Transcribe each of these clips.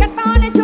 กันต่อในช่วง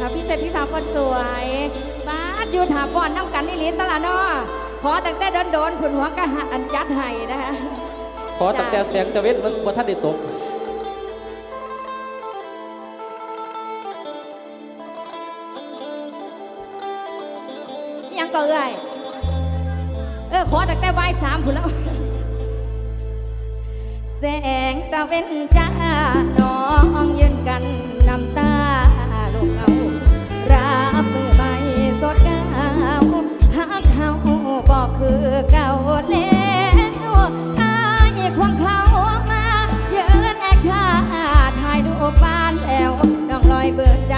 คะพี่เศรษฐีสาวคนสวยบ้านอยู่ถาฟอนน้ำกันนี่ลิตลาดนอขอตั้งแต่โดนๆผุนหัวกะหันจัดไห้นะคะขอตั้งแต่เสียงตะเวนมันบ่ท่านได้ตกยังก็เอ้ยเออขอตั้งแต่ไหวสามผุนแล้วแสงตะเวนจ้าน้องยืนกันน้ำตา สดเก่าหากเขาบอกคือเก่าเล่นอายควงเขามาเยินแอคท่าถ่ายดูปานแล้วน้องลอยเบื่อใจ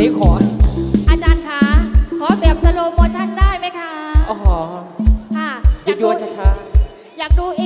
นี้ขอ อาจารย์คะขอแบบสโลโมชั่นได้ไหมคะ อ๋อค่ะอยากดูยัวช้าอยากดูเอ